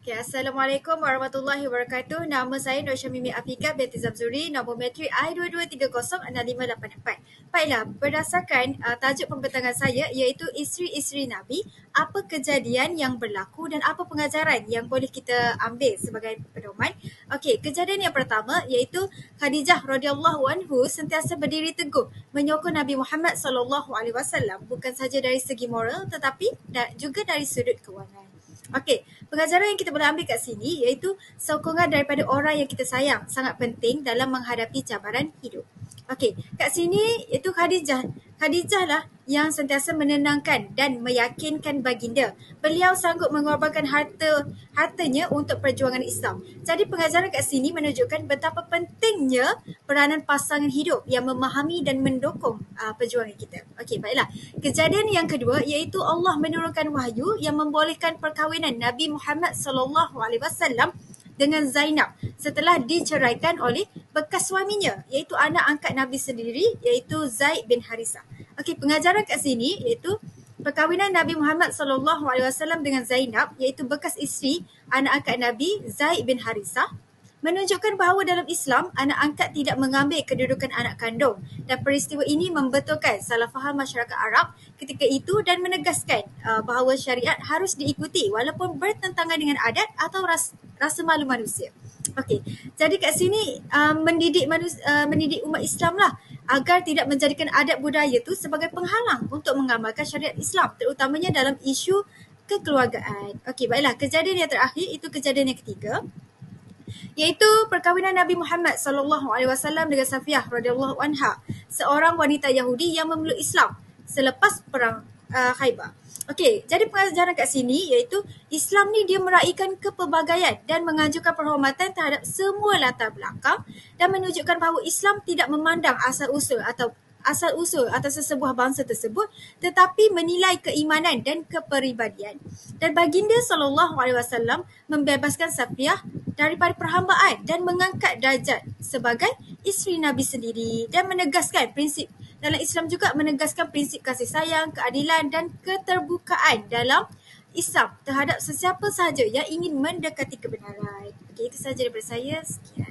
Okay, Assalamualaikum warahmatullahi wabarakatuh. Nama saya Nur Syamimi Afika binti Zamzuri. Nombor metrik I22306584. Baiklah, berdasarkan uh, tajuk pembentangan saya iaitu isteri-isteri Nabi, apa kejadian yang berlaku dan apa pengajaran yang boleh kita ambil sebagai pedoman. Okey, kejadian yang pertama iaitu Khadijah radhiyallahu anhu sentiasa berdiri teguh menyokong Nabi Muhammad sallallahu alaihi wasallam bukan saja dari segi moral tetapi juga dari sudut kewangan. Okey, pengajaran yang kita boleh ambil kat sini iaitu sokongan daripada orang yang kita sayang sangat penting dalam menghadapi cabaran hidup. Okey, kat sini itu Khadijah. Khadijah lah yang sentiasa menenangkan dan meyakinkan baginda. Beliau sanggup mengorbankan harta hartanya untuk perjuangan Islam. Jadi pengajaran kat sini menunjukkan betapa pentingnya peranan pasangan hidup yang memahami dan mendukung uh, perjuangan kita. Okey, baiklah. Kejadian yang kedua iaitu Allah menurunkan wahyu yang membolehkan perkahwinan Nabi Muhammad sallallahu alaihi wasallam dengan Zainab setelah diceraikan oleh bekas suaminya iaitu anak angkat Nabi sendiri iaitu Zaid bin Harisah. Okey, pengajaran kat sini iaitu perkahwinan Nabi Muhammad sallallahu alaihi wasallam dengan Zainab iaitu bekas isteri anak angkat Nabi Zaid bin Harisah menunjukkan bahawa dalam Islam anak angkat tidak mengambil kedudukan anak kandung dan peristiwa ini membetulkan salah faham masyarakat Arab ketika itu dan menegaskan uh, bahawa syariat harus diikuti walaupun bertentangan dengan adat atau ras, rasa malu manusia. Okey, jadi kat sini uh, mendidik manus, uh, mendidik umat Islam lah agar tidak menjadikan adat budaya itu sebagai penghalang untuk mengamalkan syariat Islam terutamanya dalam isu kekeluargaan. Okey, baiklah kejadian yang terakhir itu kejadian yang ketiga iaitu perkahwinan Nabi Muhammad sallallahu alaihi wasallam dengan Safiyah radhiyallahu anha, seorang wanita Yahudi yang memeluk Islam selepas perang uh, Khaybar. Okey, jadi pengajaran kat sini iaitu Islam ni dia meraihkan kepelbagaian dan mengajukan penghormatan terhadap semua latar belakang dan menunjukkan bahawa Islam tidak memandang asal usul atau asal usul atas sesebuah bangsa tersebut tetapi menilai keimanan dan kepribadian. Dan baginda sallallahu alaihi wasallam membebaskan Safiyah daripada perhambaan dan mengangkat darjat sebagai isteri Nabi sendiri dan menegaskan prinsip dalam Islam juga menegaskan prinsip kasih sayang, keadilan dan keterbukaan dalam Islam terhadap sesiapa sahaja yang ingin mendekati kebenaran. Okey, itu sahaja daripada saya. Sekian.